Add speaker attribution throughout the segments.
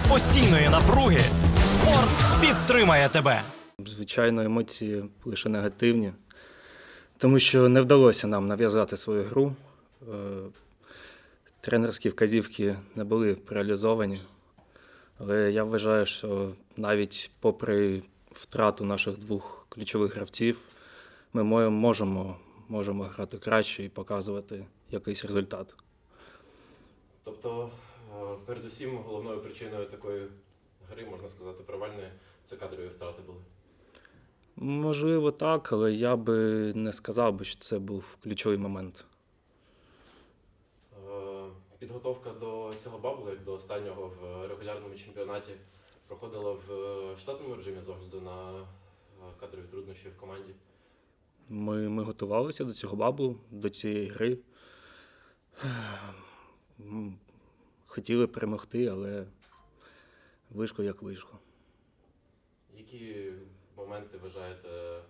Speaker 1: серед постійної напруги спорт підтримає тебе.
Speaker 2: Звичайно, емоції лише негативні, тому що не вдалося нам нав'язати свою гру. Е, Тренерські вказівки не були реалізовані. Але я вважаю, що навіть попри втрату наших двох ключових гравців, ми можемо, можемо грати краще і показувати якийсь результат.
Speaker 3: Тобто, передусім, головною причиною такої гри, можна сказати, провальної, це кадрові втрати були.
Speaker 2: Можливо, так, але я би не сказав би, що це був ключовий момент.
Speaker 3: Е, Підготовка до цього баблу, як до останнього в регулярному чемпіонаті, проходила в е, штатному режимі з огляду на е, кадрові труднощі в команді.
Speaker 2: Ми, ми готувалися до цього баблу, до цієї гри. Хотіли перемогти, але вийшло як вийшло.
Speaker 3: Які моменти вважаєте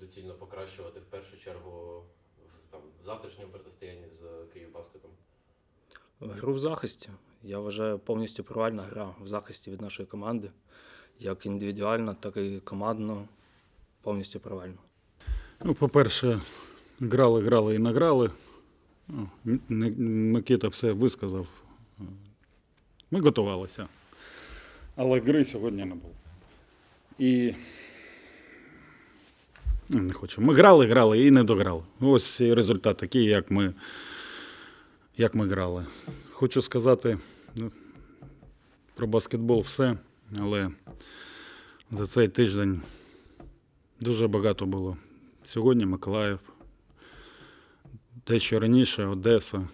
Speaker 3: доцільно покращувати в першу чергу в там, в завтрашньому протистоянні з Київбаскетом?
Speaker 2: Гру в захисті. Я вважаю повністю провальна гра в захисті від нашої команди. Як індивідуально, так і командно. Повністю провальна.
Speaker 4: Ну, по-перше, грали, грали і награли. Ну, Микита все висказав. Ми готувалися. Але гри сьогодні не було. І ну, не хочу. Ми грали, грали і не дограли. Ось результат такий, як ми, як ми грали. Хочу сказати ну, про баскетбол все, але за цей тиждень дуже багато було. Сьогодні Миколаїв, дещо раніше Одеса,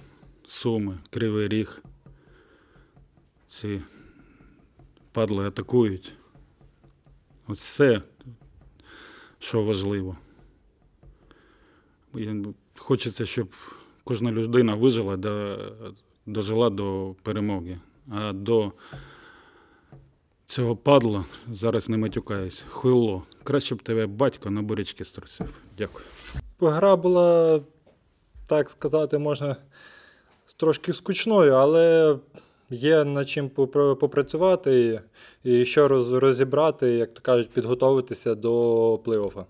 Speaker 4: Суми, Кривий Ріг. Ці падли атакують. Ось все, що важливо. Хочеться, щоб кожна людина вижила, до, дожила до перемоги. А до цього падла зараз не матюкаюсь. Хуйло. Краще б тебе батько на бурячки струсив. Дякую.
Speaker 5: Гра була, так сказати, можна трошки скучною, але є над чим попрацювати і, що роз, розібрати, як то кажуть, підготуватися до плей-оффа.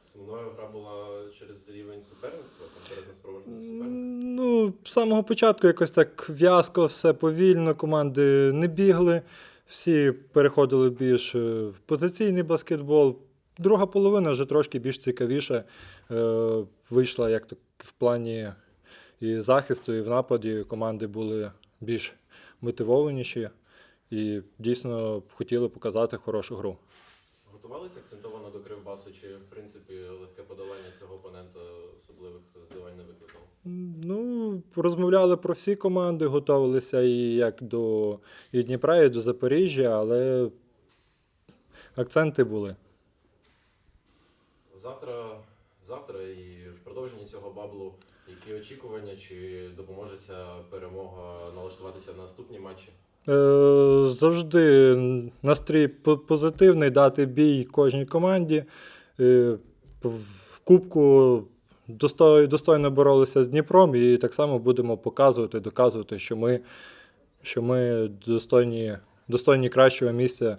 Speaker 3: Сумною гра була через рівень суперництва, конкретно спроможності суперника.
Speaker 5: Ну, з самого початку якось так в'язко, все повільно, команди не бігли, всі переходили більш е, в позиційний баскетбол. Друга половина вже трошки більш цікавіше е, вийшла як то в плані і захисту, і в нападі команди були більш мотивованіші і дійсно хотіли показати хорошу гру.
Speaker 3: Готувалися акцентовано до Кривбасу, чи в принципі легке подолання цього опонента особливих здивань не викликало?
Speaker 5: Ну, розмовляли про всі команди, готувалися і як до і Дніпра, і до Запоріжжя, але акценти були.
Speaker 3: Завтра, завтра і в продовженні цього баблу, які очікування, чи допоможе ця перемога налаштуватися на наступні матчі?
Speaker 5: Е, завжди настрій позитивний, дати бій кожній команді. Е, в Кубку достой, достойно боролися з Дніпром і так само будемо показувати, доказувати, що ми, що ми достойні, достойні кращого місця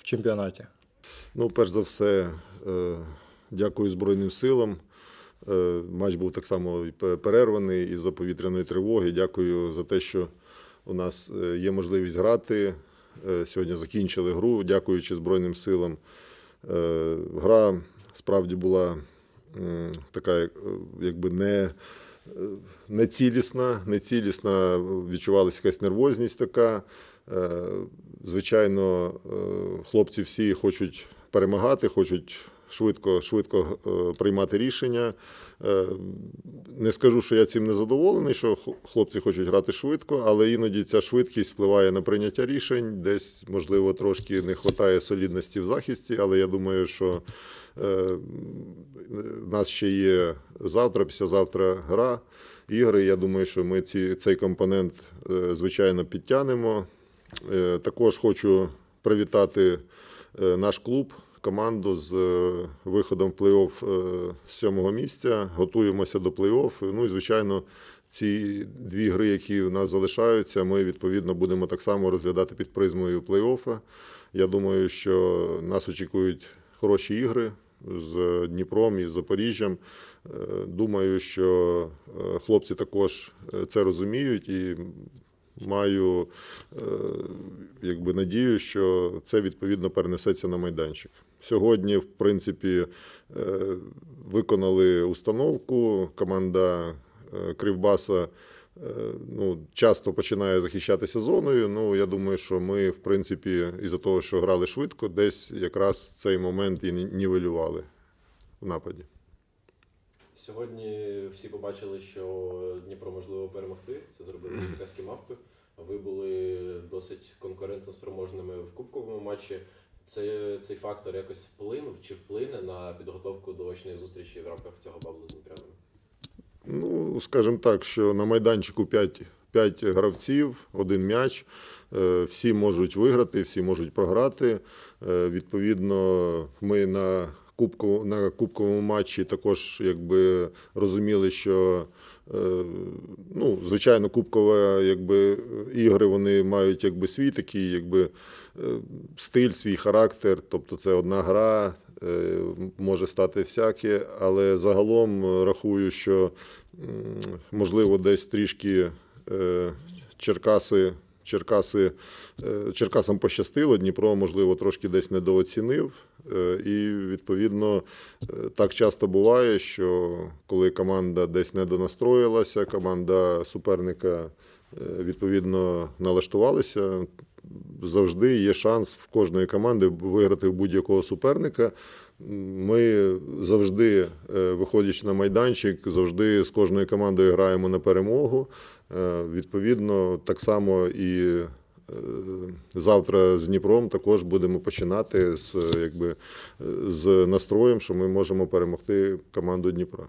Speaker 5: в чемпіонаті.
Speaker 6: Ну, перш за все, е, дякую Збройним силам. Е, Матч був так само перерваний із-за повітряної тривоги. Дякую за те, що у нас е, є можливість грати. Е, Сьогодні закінчили гру, дякуючи Збройним силам. Гра справді була така, якби не. Нецілісна, нецілісна, відчувалася якась нервозність така. Звичайно, хлопці всі хочуть перемагати, хочуть швидко, швидко е, приймати рішення. Е, Не скажу, що я цим не задоволений, що хлопці хочуть грати швидко, але іноді ця швидкість впливає на прийняття рішень. Десь, можливо, трошки не вистачає солідності в захисті, але я думаю, що е, в нас ще є завтра, післязавтра гра, ігри. Я думаю, що ми ці, цей компонент, звичайно, підтягнемо. Також хочу привітати наш клуб, команду з е, виходом в плей-офф е, з сьомого місця. Готуємося до плей-офф. Ну і, звичайно, ці дві гри, які у нас залишаються, ми відповідно будемо так само розглядати під призмою плей-оффа. Я думаю, що нас очікують хороші ігри з Дніпром і з Запоріжжям. Е, Думаю, що е, хлопці також е, це розуміють і маю е, якби надію, що це відповідно перенесеться на майданчик. Сьогодні, в принципі, е, виконали установку. Команда е, Кривбаса е, ну, часто починає захищатися зоною. Ну, я думаю, що ми, в принципі, із-за того, що грали швидко, десь якраз цей момент і нівелювали в нападі.
Speaker 3: Сьогодні всі побачили, що Дніпро можливо перемогти. Це зробили черкаські мавпи. Ви були досить конкурентоспроможними в кубковому матчі. Це, цей фактор якось вплинув чи вплине на підготовку до очної зустрічі в рамках цього баблу з Україною?
Speaker 6: Ну, скажімо так, що на майданчику 5, 5 гравців, один м'яч. Е, Всі можуть виграти, всі можуть програти. Е, Відповідно, ми на кубковому, на кубковому матчі також якби розуміли, що е, ну, звичайно, кубкові якби, ігри вони мають якби, свій такий якби, е, стиль, свій характер. Тобто це одна гра, е, може стати всяке, але загалом рахую, що можливо десь трішки Черкаси. Черкаси, Черкасам пощастило, Дніпро, можливо, трошки десь недооцінив. Е, І, відповідно, е, так часто буває, що коли команда десь недонастроїлася, команда суперника е, відповідно налаштувалася, завжди є шанс в кожної команди виграти в будь-якого суперника. Ми завжди, виходячи на майданчик, завжди з кожною командою граємо на перемогу. Відповідно, так само і завтра з Дніпром також будемо починати з, якби, е, з настроєм, що ми можемо перемогти команду Дніпра.